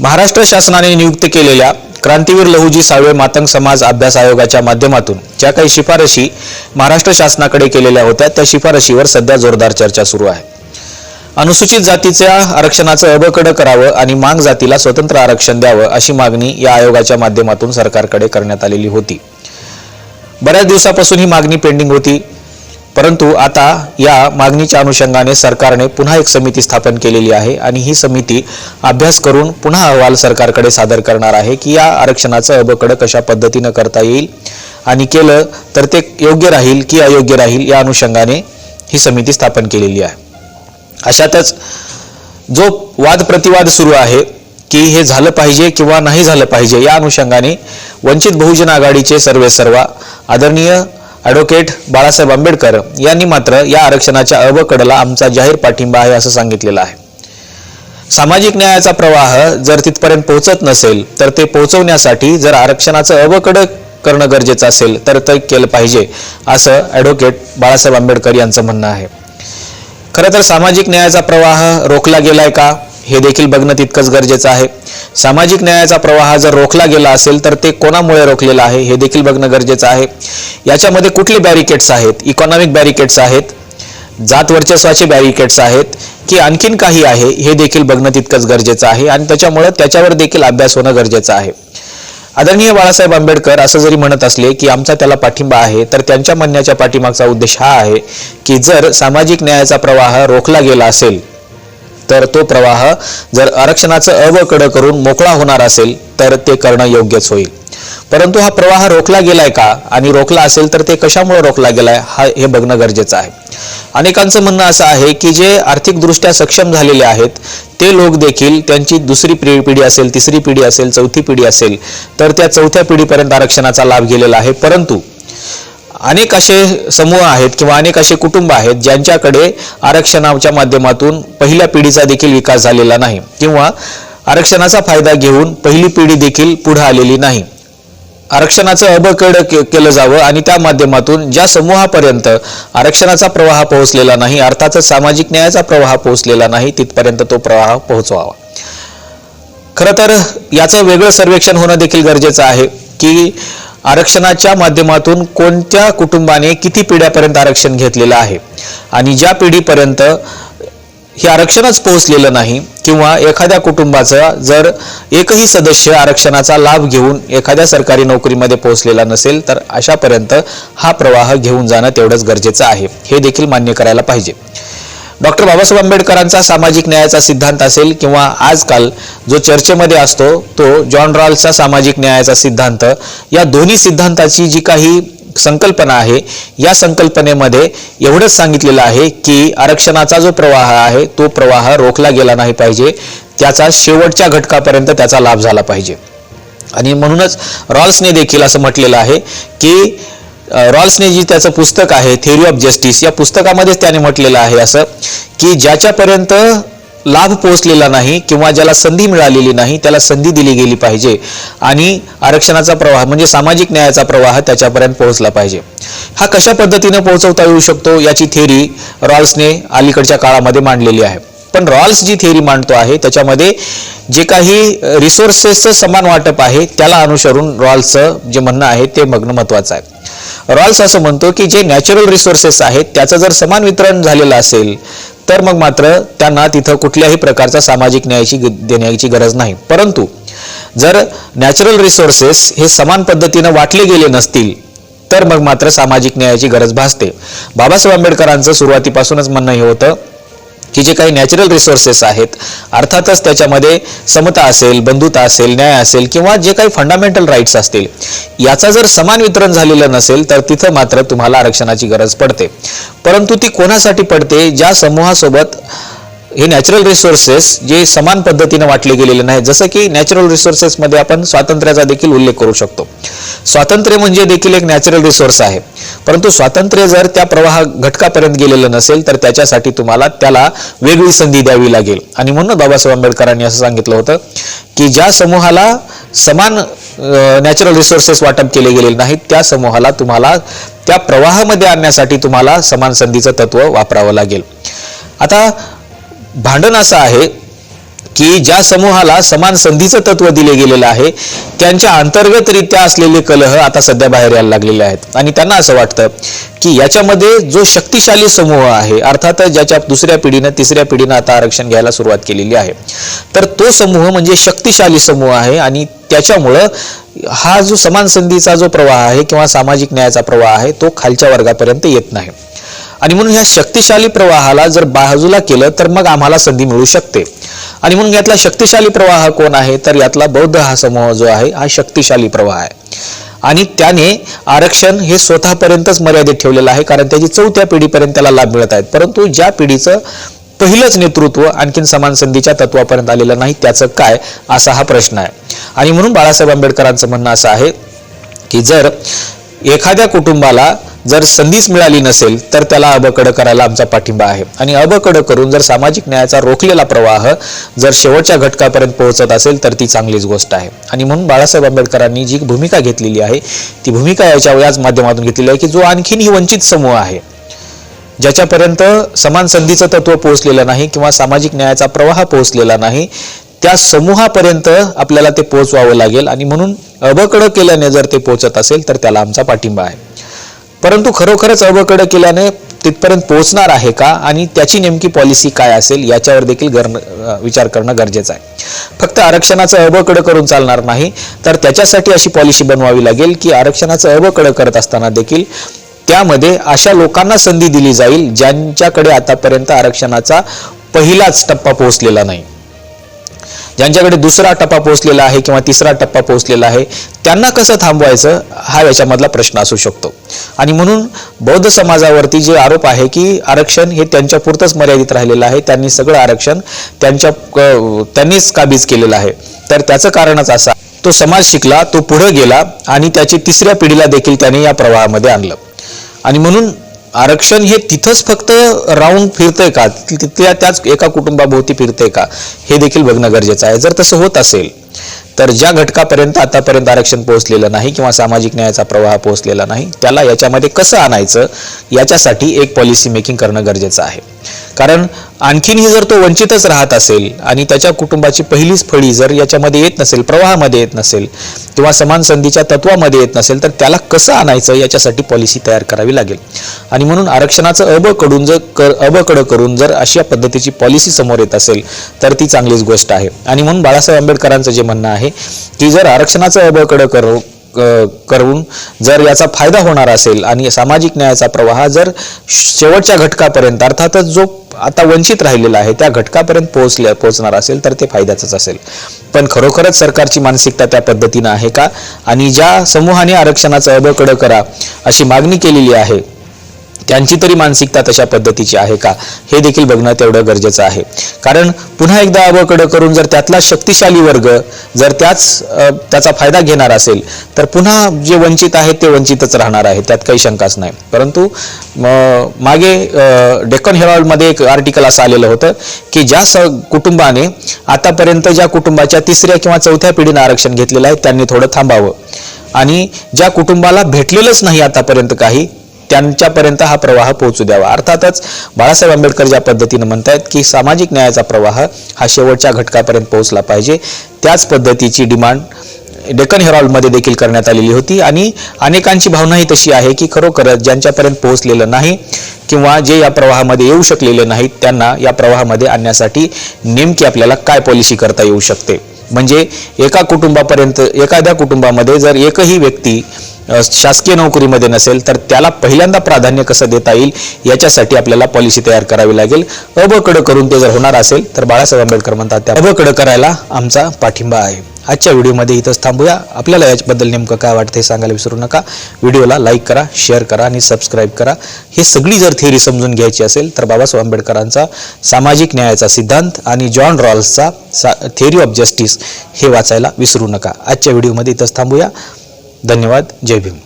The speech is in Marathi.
महाराष्ट्र शासनाने नियुक्त केलेल्या क्रांतीवीर लहुजी साळवे मातंग समाज अभ्यास आयोगाच्या माध्यमातून ज्या काही शिफारशी महाराष्ट्र शासनाकडे केलेल्या होत्या त्या शिफारशीवर सध्या जोरदार चर्चा सुरू आहे. अनुसूचित जातीच्या आरक्षणाचं अबकडं करावं आणि मांग जातीला स्वतंत्र आरक्षण द्यावं अशी मागणी या आयोगाच्या माध्यमातून सरकारकडे करण्यात आलेली होती. बऱ्याच दिवसापासून ही मागणी पेंडिंग होती. परंतु आता या मागणीच्या अनुषंगाने सरकारने पुन्हा एक समिती स्थापन केलेली आहे आणि ही समिती अभ्यास करून पुन्हा अहवाल सरकारकडे सादर करणार आहे की या आरक्षणाचं अबकडं कशा पद्धतीनं करता येईल आणि केलं तर ते योग्य राहील की अयोग्य राहील या अनुषंगाने ही समिती स्थापन केलेली आहे. अशातच जो वाद प्रतिवाद सुरू आहे की हे झालं पाहिजे किंवा नाही झालं पाहिजे या अनुषंगाने वंचित बहुजन आघाडीचे सर्वे सर्वा आदरणीय ॲडव्होकेट बाळासाहेब आंबेडकर यांनी मात्र या आरक्षणाच्या अवकडला आमचा जाहीर पाठिंबा आहे असं सांगितलेलं आहे. सामाजिक न्यायाचा प्रवाह जर तिथपर्यंत पोहोचत नसेल तर ते पोहोचवण्यासाठी जर आरक्षणाचं अवकड करणं गरजेचं असेल तर ते केलं पाहिजे असं ॲडव्होकेट बाळासाहेब आंबेडकर यांचं म्हणणं आहे. खरं तर सामाजिक न्यायाचा प्रवाह रोखला गेलाय का? हे देखील बघणं तितकंच गरजेचं आहे. सामाजिक न्यायाचा प्रवाह जर रोखला गेला असेल तर ते कोणामुळे रोखलेला आहे हे देखील बघणं गरजेचं आहे. याच्यामध्ये कुठले बॅरिकेड्स आहेत? इकॉनॉमिक बॅरिकेड्स आहेत जात वर्चस्वाचे बॅरिकेड्स आहेत की आणखीन काही आहे हे देखील बघणं तितकंच गरजेचं आहे. आणि त्याच्यामुळं त्याच्यावर देखील अभ्यास होणं गरजेचं आहे. आदरणीय बाळासाहेब आंबेडकर असं जरी म्हणत असले की आमचा त्याला पाठिंबा आहे तर त्यांच्या म्हणण्याच्या पाठिंबाचा उद्देश हा आहे की जर सामाजिक न्यायाचा प्रवाह रोखला गेला असेल तर तो प्रवाह जर आरक्षणाचं अवकडं करून मोकळा होणार असेल तर ते करणं योग्यच होईल. परंतु हा प्रवाह रोखला गेलाय का आणि रोखला असेल तर ते कशामुळे रोखला गेलाय हा हे बघणं गरजेचं आहे. अनेकांचं म्हणणं असं आहे की जे आर्थिकदृष्ट्या सक्षम झालेले आहेत ते लोक देखील त्यांची दुसरी पिढी पिढी असेल तिसरी पिढी असेल चौथी पिढी असेल तर त्या चौथ्या पिढीपर्यंत आरक्षणाचा लाभ गेलेला आहे. परंतु अनेक असे समूह आहेत किंवा अनेक असे कुटुंब आहेत ज्यांच्याकडे आरक्षणाच्या माध्यमातून पहिल्या पिढीचा देखील विकास झालेला नाही किंवा आरक्षणाचा फायदा घेऊन पहिली पिढी देखील पुढे आलेली नाही. आरक्षणाचं अबकड के- केलं जावं आणि त्या माध्यमातून ज्या समूहापर्यंत आरक्षणाचा प्रवाह पोहोचलेला नाही अर्थातच सामाजिक न्यायाचा प्रवाह पोहोचलेला नाही तिथपर्यंत तो प्रवाह पोहोचवावा. खरं तर याचं वेगळं सर्वेक्षण होणं देखील गरजेचं आहे की आरक्षणाच्या माध्यमातून कोणत्या कुटुंबाने किती पिढ्यापर्यंत आरक्षण घेतलेलं आहे? आणि ज्या पिढीपर्यंत हे आरक्षणच पोहोचलेलं नाही किंवा एखाद्या कुटुंबाचा जर एकही सदस्य आरक्षणाचा लाभ घेऊन एखाद्या सरकारी नोकरीमध्ये पोहोचलेला नसेल तर अशापर्यंत हा प्रवाह घेऊन जाणं तेवढंच गरजेचं आहे. हे देखील मान्य करायला पाहिजे. डॉक्टर बाबासाहेब आंबेडकरांचा सामाजिक न्यायाचा सिद्धांत असेल किंवा आजकाल जो चर्चेमध्ये असतो तो जॉन रॉल्सचा सामाजिक न्यायाचा सिद्धांत या दोन्ही सिद्धांताची जी काही संकल्पना आहे या संकल्पनेमध्ये एवढंच सांगितलेलं आहे की आरक्षणाचा जो प्रवाह आहे तो प्रवाह रोखला गेला नाही पाहिजे. त्याचा शेवटच्या घटकापर्यंत त्याचा लाभ झाला पाहिजे. आणि म्हणूनच रॉल्सने देखील असं म्हटलेलं आहे की रॉल्सने जी त्याचं पुस्तक आहे थेअरी ऑफ जस्टिस या पुस्तकामध्येच त्याने म्हटलेलं आहे असं की ज्याच्यापर्यंत लाभ पोहोचलेला नाही किंवा ज्याला संधी मिळालेली नाही त्याला संधी दिली गेली पाहिजे आणि आरक्षणाचा प्रवाह म्हणजे सामाजिक न्यायाचा प्रवाह त्याच्यापर्यंत पोहोचला पाहिजे. हा कशा पद्धतीने पोहोचवता येऊ शकतो याची थेअरी रॉल्सने अलीकडच्या काळामध्ये मांडलेली आहे. पण रॉल्स जी थेअरी मांडतो आहे त्याच्यामध्ये जे काही रिसोर्सेसचं समान वाटप आहे त्याला अनुसरून रॉल्सचं जे म्हणणं आहे ते बघणं महत्वाचं आहे. रॉल्स असं म्हणतो की जे नॅचरल रिसोर्सेस आहेत त्याचं जर समान वितरण झालेलं असेल तर मग मात्र त्यांना तिथं कुठल्याही प्रकारचा सामाजिक न्यायाची देण्याची गरज नाही. परंतु जर नॅचरल रिसोर्सेस हे समान पद्धतीनं वाटले गेले नसतील तर मग मात्र सामाजिक न्यायाची गरज भासते. बाबासाहेब आंबेडकरांचं सुरुवातीपासूनच म्हणणं हे होतं की जे काही नॅचरल रिसोर्सेस आहेत अर्थातच त्याच्यामध्ये समता असेल बंधुता असेल न्याय असेल किंवा जे काही फंडामेंटल राईट्स असतील याचा जर समान वितरण झालेलं नसेल तर तिथं मात्र तुम्हाला आरक्षणाची गरज पडते. परंतु ती कोणासाठी पडते? ज्या समूहासोबत हे नॅचरल रिसोर्सेस जे समान पद्धतीने वाटले गेलेले नाही जसं की नॅचरल रिसोर्सेसमध्ये आपण स्वातंत्र्याचा देखील उल्लेख करू शकतो. स्वातंत्र्य म्हणजे देखील एक नॅचरल रिसोर्स आहे. परंतु स्वातंत्र्य जर त्या प्रवाह घटकापर्यंत गेलेलं नसेल तर त्याच्यासाठी तुम्हाला त्याला वेगळी संधी द्यावी लागेल. आणि म्हणून बाबासाहेब आंबेडकरांनी असं सांगितलं होतं की ज्या समूहाला समान नॅचरल रिसोर्सेस वाटप केले गेलेले नाहीत त्या समूहाला तुम्हाला त्या प्रवाहामध्ये आणण्यासाठी तुम्हाला समान संधीचं तत्व वापरावं लागेल. आता भांडण असं आहे की ज्या समूहाला समान संधीचं तत्व दिले गेलेलं आहे त्यांच्या अंतर्गतरित्या असलेले कलह आता सध्या बाहेर यायला लागलेले आहेत. आणि त्यांना असं वाटतं की याच्यामध्ये जो शक्तिशाली समूह आहे अर्थात ज्याच्या दुसऱ्या पिढीनं तिसऱ्या पिढीनं आता आरक्षण घ्यायला सुरुवात केलेली आहे तर तो समूह म्हणजे शक्तिशाली समूह आहे आणि त्याच्यामुळं हा जो समान संधीचा जो प्रवाह आहे किंवा सामाजिक न्यायाचा प्रवाह आहे तो खालच्या वर्गापर्यंत येत नाही. आणि म्हणून ह्या शक्तिशाली प्रवाहाला जर बाजूला केलं तर मग आम्हाला संधी मिळू शकते. आणि म्हणून यातला शक्तिशाली प्रवाह कोण आहे? तर यातला बौद्ध हा समूह जो आहे हा शक्तिशाली प्रवाह आहे. आणि त्याने आरक्षण हे स्वतःपर्यंतच मर्यादित ठेवलेलं आहे कारण त्याची चौथ्या पिढीपर्यंत त्याला लाभ मिळत आहेत. परंतु ज्या पिढीचं पहिलंच नेतृत्व आणखीन समान संधीच्या तत्वापर्यंत आलेलं नाही त्याचं काय? असा हा प्रश्न आहे. आणि म्हणून बाळासाहेब आंबेडकरांचं म्हणणं असं आहे की जर एखाद्या कुटुंबाला जर संधीच मिळाली नसेल तर त्याला अबकडं करायला आमचा पाठिंबा आहे. आणि अबकडं करून जर सामाजिक न्यायाचा रोखलेला प्रवाह जर शेवटच्या घटकापर्यंत पोहोचत असेल तर ती चांगलीच गोष्ट आहे. आणि म्हणून बाळासाहेब आंबेडकरांनी जी भूमिका घेतलेली आहे ती भूमिका याच्या याच माध्यमातून घेतलेली आहे की जो आणखीनही वंचित समूह आहे ज्याच्यापर्यंत समान संधीचं तत्व पोहोचलेलं नाही किंवा सामाजिक न्यायाचा प्रवाह पोहोचलेला नाही त्या समूहापर्यंत आपल्याला ते पोहोचवावं लागेल. आणि म्हणून अबकडं केल्याने जर ते पोहोचत असेल तर त्याला आमचा पाठिंबा आहे. परंतु खरोखरच अबकडं केल्याने तिथपर्यंत पोहोचणार आहे का आणि त्याची नेमकी पॉलिसी काय असेल याच्यावर देखील गरण विचार करणं गरजेचं आहे. फक्त आरक्षणाचं अबकडं करून चालणार नाही तर त्याच्यासाठी अशी पॉलिसी बनवावी लागेल की आरक्षणाचं अबकडं करत असताना देखील त्यामध्ये अशा लोकांना संधी दिली जाईल ज्यांच्याकडे आतापर्यंत आरक्षणाचा पहिलाच टप्पा पोहोचलेला नाही. ज्यांच्याकडे दुसरा टप्पा पोहोचलेला आहे किंवा तिसरा टप्पा पोहोचलेला आहे त्यांना कसं थांबवायचं हा याच्यामधला प्रश्न असू शकतो. आणि म्हणून बौद्ध समाजावरती जे आरोप आहे की आरक्षण हे त्यांच्या पुरतंच मर्यादित राहिलेलं आहे त्यांनी सगळं आरक्षण त्यांच्या त्यांनीच काबीज केलेलं आहे. तर त्याचं कारणच असा तो समाज शिकला तो पुढे गेला आणि त्याची तिसऱ्या पिढीला देखील त्याने या प्रवाहामध्ये आणलं. आणि म्हणून आरक्षण हे तिथंच फक्त राऊंड फिरतंय का? तिथल्या त्याच एका कुटुंबाभोवती फिरतंय का? हे देखील बघणं गरजेचं आहे. जर तसं होत असेल तर ज्या घटकापर्यंत आतापर्यंत आरक्षण पोहोचलेलं नाही किंवा सामाजिक न्यायाचा प्रवाह पोहोचलेला नाही त्याला याच्यामध्ये कसं आणायचं? याच्यासाठी एक पॉलिसी मेकिंग करणं गरजेचं आहे. कारण आणखीनही जर तो वंचितच राहत असेल आणि त्याच्या कुटुंबाची पहिलीच फळी जर याच्यामध्ये येत नसेल प्रवाहामध्ये येत नसेल किंवा समान संधीच्या तत्वामध्ये येत नसेल तर त्याला कसं आणायचं याच्यासाठी पॉलिसी तयार करावी लागेल. आणि म्हणून आरक्षणाचं अबकडून जर कर अबकडं करून जर अशा पद्धतीची पॉलिसी समोर येत असेल तर ती चांगलीच गोष्ट आहे. आणि म्हणून बाळासाहेब आंबेडकरांचं जे म्हणणं आहे की जर आरक्षणाचं अबकडं करू करून जर याचा फायदा होणार असेल आणि सामाजिक न्यायाचा प्रवाह जर शेवटच्या घटकापर्यंत अर्थातच जो आता वंचित राहिलेला आहे त्या घटकापर्यंत पोहोचल्या पोहोचणार असेल तर ते फायद्याचंच असेल. पण खरोखरच सरकारची मानसिकता त्या पद्धतीनं आहे का? आणि ज्या समूहाने आरक्षणाचं अबकडं करा अशी मागणी केलेली आहे त्यांची तरी मानसिकता तशा पद्धतीची आहे का? हे देखील बघणं तेवढं गरजेचं आहे. कारण पुन्हा एकदा अबकडं करून जर त्यातला शक्तिशाली वर्ग जर त्याच त्याचा फायदा घेणार असेल तर पुन्हा जे वंचित आहेत ते वंचितच राहणार आहे त्यात काही शंकाच नाही. परंतु मागे डेक्कन हेरॉल्डमध्ये एक आर्टिकल असं आलेलं होतं की ज्या स कुटुंबाने आतापर्यंत ज्या कुटुंबाच्या तिसऱ्या किंवा चौथ्या पिढीनं आरक्षण घेतलेलं आहे त्यांनी थोडं थांबावं. आणि ज्या कुटुंबाला भेटलेलंच नाही आतापर्यंत काही त्यांच्यापर्यंत हा प्रवाह पोहोचू द्यावा. अर्थातच बाळासाहेब आंबेडकर ज्या पद्धतीनं म्हणतायत की सामाजिक न्यायाचा प्रवाह हा शेवटच्या घटकापर्यंत पोहोचला पाहिजे. त्याच पद्धतीची डिमांड डेक्कन हेरॉल्डमध्ये देखील करण्यात आलेली होती आणि अनेकांची भावनाही तशी आहे की खरोखरच ज्यांच्यापर्यंत पोहोचलेलं नाही किंवा जे या प्रवाहामध्ये येऊ शकलेले नाहीत त्यांना या प्रवाहामध्ये आणण्यासाठी नेमकी आपल्याला काय पॉलिसी करता येऊ शकते? म्हणजे एका कुटुंबापर्यंत एखाद्या कुटुंबामध्ये जर एकही व्यक्ती शासकीय नोकरीमध्ये नसेल तर त्याला पहिल्यांदा प्राधान्य कसं देता येईल याच्यासाठी आपल्याला पॉलिसी तयार करावी लागेल. अबकडं करून ते जर होणार असेल तर बाळासाहेब आंबेडकर म्हणतात त्या अबकडं करायला आमचा पाठिंबा आहे. आजच्या व्हिडिओमध्ये इथंच थांबूया. आपल्याला याच्याबद्दल नेमकं काय वाटतं हे सांगायला विसरू नका. व्हिडिओला लाईक करा शेअर करा आणि सबस्क्राईब करा. हे सगळी जर थिअरी समजून घ्यायची असेल तर बाबासाहेब आंबेडकरांचा सामाजिक न्यायाचा सिद्धांत आणि जॉन रॉल्सचा सा थिअरी ऑफ जस्टिस हे वाचायला विसरू नका. आजच्या व्हिडिओमध्ये इथंच थांबूया. धन्यवाद जय भीम.